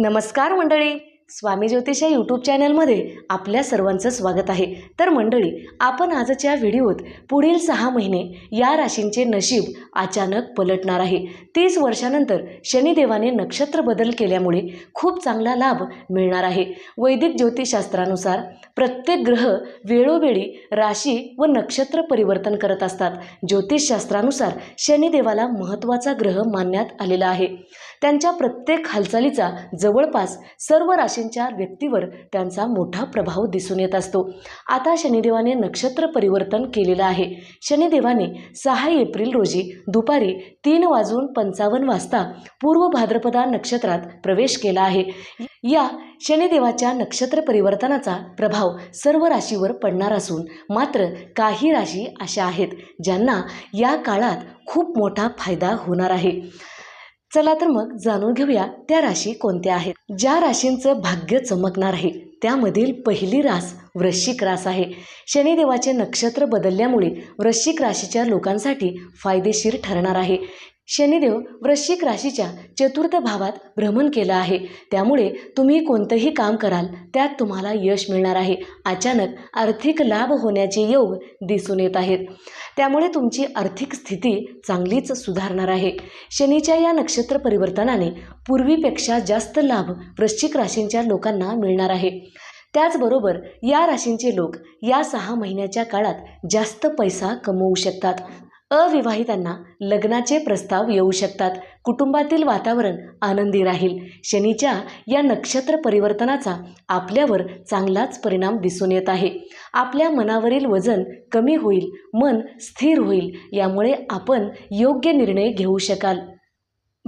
नमस्कार मंडळी. स्वामी ज्योतिष या यूट्यूब चॅनलमध्ये आपल्या सर्वांचं स्वागत आहे. तर मंडळी आपण आजच्या व्हिडिओत पुढील सहा महिने या राशींचे नशीब अचानक पलटणार आहे. तीस वर्षानंतर शनिदेवाने नक्षत्र बदल केल्यामुळे खूप चांगला लाभ मिळणार आहे. वैदिक ज्योतिषशास्त्रानुसार प्रत्येक ग्रह वेळोवेळी राशी व नक्षत्र परिवर्तन करत असतात. ज्योतिषशास्त्रानुसार शनिदेवाला महत्त्वाचा ग्रह मानण्यात आलेला आहे. त्यांच्या प्रत्येक हालचालीचा जवळपास सर्व राशींच्या व्यक्तीवर त्यांचा मोठा प्रभाव दिसून येत असतो. आता शनिदेवाने नक्षत्र परिवर्तन केलेलं आहे. शनिदेवाने सहा एप्रिल रोजी दुपारी तीन वाजून पंचावन्न वाजता पूर्व भाद्रपदा नक्षत्रात प्रवेश केला आहे. या शनिदेवाच्या नक्षत्र परिवर्तनाचा प्रभाव सर्व राशीवर पडणार असून मात्र काही राशी अशा आहेत ज्यांना या काळात खूप मोठा फायदा होणार आहे. चला तर मग जाणून घेऊया त्या राशी कोणत्या आहेत. ज्या राशींचं भाग्य चमकणार आहे त्यामधील पहिली रास वृश्चिक रास आहे. शनिदेवाचे नक्षत्र बदलल्यामुळे वृश्चिक राशीच्या लोकांसाठी फायदेशीर ठरणार आहे. शनिदेव वृश्चिक राशीच्या चतुर्थ भावात भ्रमण केलं आहे. त्यामुळे तुम्ही कोणतंही काम कराल त्यात तुम्हाला यश मिळणार आहे. अचानक आर्थिक लाभ होण्याचे योग दिसून येत आहेत. त्यामुळे तुमची आर्थिक स्थिती चांगलीच सुधारणार आहे. शनीच्या या नक्षत्र परिवर्तनाने पूर्वीपेक्षा जास्त लाभ वृश्चिक राशींच्या लोकांना मिळणार आहे. त्याचबरोबर या राशींचे लोक या सहा महिन्याच्या काळात जास्त पैसा कमवू शकतात. अविवाहितांना लग्नाचे प्रस्ताव येऊ शकतात. कुटुंबातील वातावरण आनंदी राहील. शनीच्या या नक्षत्र परिवर्तनाचा आपल्यावर चांगलाच परिणाम दिसून येत आहे. आपल्या मनावरील वजन कमी होईल मन स्थिर होईल यामुळे आपण योग्य निर्णय घेऊ शकाल.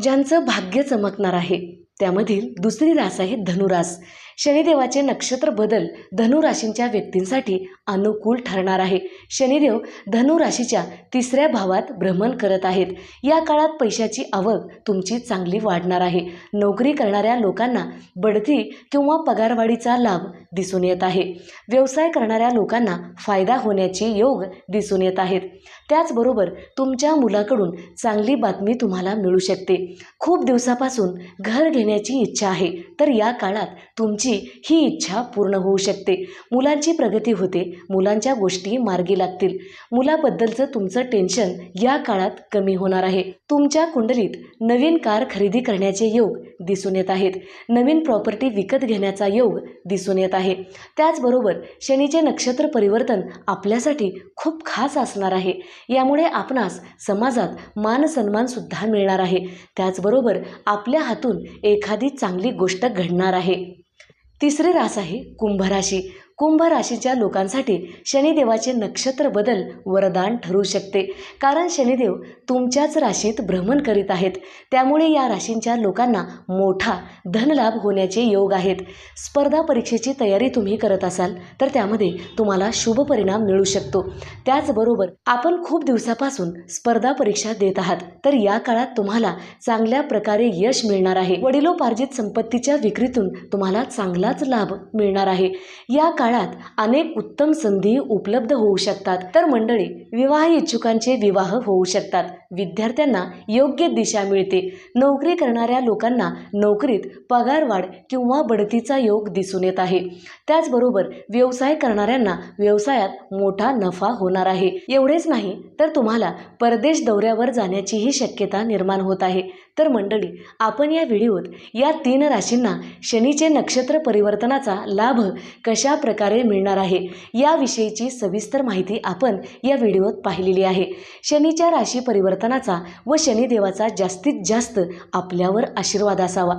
ज्यांचं भाग्य चमकणार आहे त्यामधील दुसरी रास आहे धनुरास. शनिदेवाचे नक्षत्र बदल धनुराशींच्या व्यक्तींसाठी अनुकूल ठरणार आहे. शनिदेव धनुराशीच्या तिसऱ्या भावात भ्रमण करत आहेत. या काळात पैशाची आवक तुमची चांगली वाढणार आहे. नोकरी करणाऱ्या लोकांना बढती किंवा पगारवाढीचा लाभ दिसून येत आहे. व्यवसाय करणाऱ्या लोकांना फायदा होण्याचे योग दिसून येत आहेत. त्याचबरोबर तुमच्या मुलाकडून चांगली बातमी तुम्हाला मिळू शकते. खूप दिवसापासून घर घेण्याची इच्छा आहे. तर या काळात तुमची ही इच्छा पूर्ण होऊ शकते. मुलांची प्रगती होते मुलांच्या गोष्टी मार्गी लागतील. मुलाबद्दलचं तुमचं टेन्शन या काळात कमी होणार आहे. तुमच्या कुंडलीत नवीन कार खरेदी करण्याचे योग दिसून येत आहेत. नवीन प्रॉपर्टी विकत घेण्याचा योग दिसून येत आहे. त्याचबरोबर शनीचे नक्षत्र परिवर्तन आपल्यासाठी खूप खास असणार आहे. यामुळे आपणास समाजात मान मिळणार आहे. त्याचबरोबर आपल्या हातून एखादी चांगली गोष्ट घडणार आहे. तिसरी रास आहे कुंभ राशी कुंभ राशीच्या लोकांसाठी शनिदेवाचे नक्षत्र बदल वरदान ठरू शकते. कारण शनिदेव तुमच्याच राशीत भ्रमण करीत आहेत. त्यामुळे या राशींच्या लोकांना मोठा धनलाभ होण्याचे योग आहेत. स्पर्धा परीक्षेची तयारी तुम्ही करत असाल तर त्यामध्ये तुम्हाला शुभ परिणाम मिळू शकतो. त्याचबरोबर आपण खूप दिवसापासून स्पर्धा परीक्षा देत आहात तर या काळात तुम्हाला चांगल्या प्रकारे यश मिळणार आहे. वडिलोपार्जित संपत्तीच्या विक्रीतून तुम्हाला चांगलाच लाभ मिळणार आहे. या काळात काळात अनेक उत्तम संधी उपलब्ध होऊ शकतात. तर मंडळी विवाह इच्छुकांचे विवाह होऊ शकतात. विद्यार्थ्यांना योग्य दिशा मिळते. नोकरी करणाऱ्या लोकांना नोकरीत पगारवाढ किंवा बढतीचा योग दिसून येत आहे. त्याचबरोबर व्यवसाय करणाऱ्यांना व्यवसायात मोठा नफा होणार आहे. एवढेच नाही तर तुम्हाला परदेश दौऱ्यावर जाण्याचीही शक्यता निर्माण होत आहे. तर मंडळी आपण या व्हिडिओत या तीन राशींना शनीचे नक्षत्र परिवर्तनाचा लाभ कशा प्रकारे मिळणार आहे याविषयीची सविस्तर माहिती आपण या व्हिडिओत पाहिलेली आहे. शनीच्या राशी परिवर्तनाचा व शनिदेवाचा जास्तीत जास्त आपल्यावर आशीर्वाद असावा.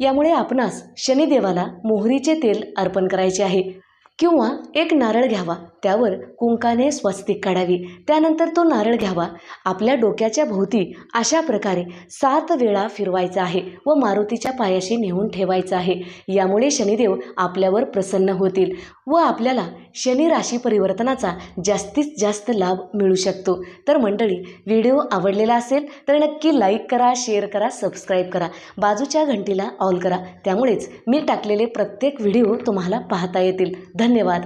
यामुळे आपणास शनिदेवाला मोहरीचे तेल अर्पण करायचे आहे. किंवा एक नारळ घ्यावा. त्यावर कुंकाने स्वस्तिक काढावी. त्यानंतर तो नारळ घ्यावा. आपल्या डोक्याच्या भोवती अशा प्रकारे सात वेळा फिरवायचा आहे व मारुतीच्या पायाशी नेऊन ठेवायचा आहे. यामुळे शनिदेव आपल्यावर प्रसन्न होतील व आपल्याला शनी राशी परिवर्तनाचा जास्तीत जास्त लाभ मिळू शकतो. तर मंडळी व्हिडिओ आवडलेला असेल तर नक्की लाईक करा शेअर करा सबस्क्राईब करा. बाजूच्या घंटीला ऑल करा. त्यामुळेच मी टाकलेले प्रत्येक व्हिडिओ तुम्हाला पाहता येतील. धन्यवाद.